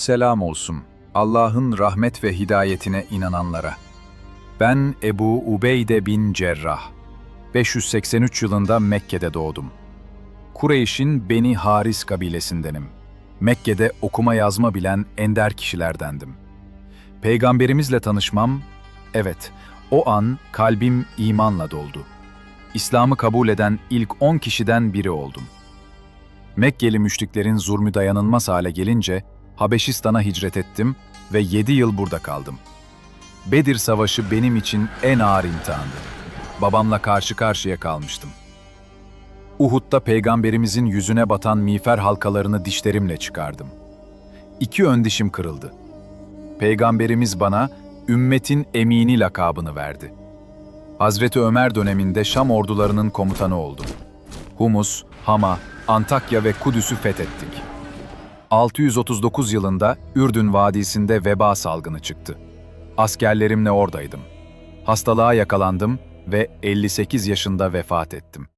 Selam olsun Allah'ın rahmet ve hidayetine inananlara. Ben Ebu Ubeyde bin Cerrah. 583 yılında Mekke'de doğdum. Kureyş'in Beni Haris kabilesindenim. Mekke'de okuma yazma bilen ender kişilerdendim. Peygamberimizle tanışmam, evet, o an kalbim imanla doldu. İslam'ı kabul eden ilk 10 kişiden biri oldum. Mekkeli müşriklerin zulmü dayanılmaz hale gelince Habeşistan'a hicret ettim ve 7 yıl burada kaldım. Bedir Savaşı benim için en ağır imtihandı. Babamla karşı karşıya kalmıştım. Uhud'da peygamberimizin yüzüne batan miğfer halkalarını dişlerimle çıkardım. İki ön dişim kırıldı. Peygamberimiz bana ümmetin emini lakabını verdi. Hazreti Ömer döneminde Şam ordularının komutanı oldum. Humus, Hama, Antakya ve Kudüs'ü fethettik. 639 yılında Ürdün Vadisi'nde veba salgını çıktı. Askerlerimle oradaydım. Hastalığa yakalandım ve 58 yaşında vefat ettim.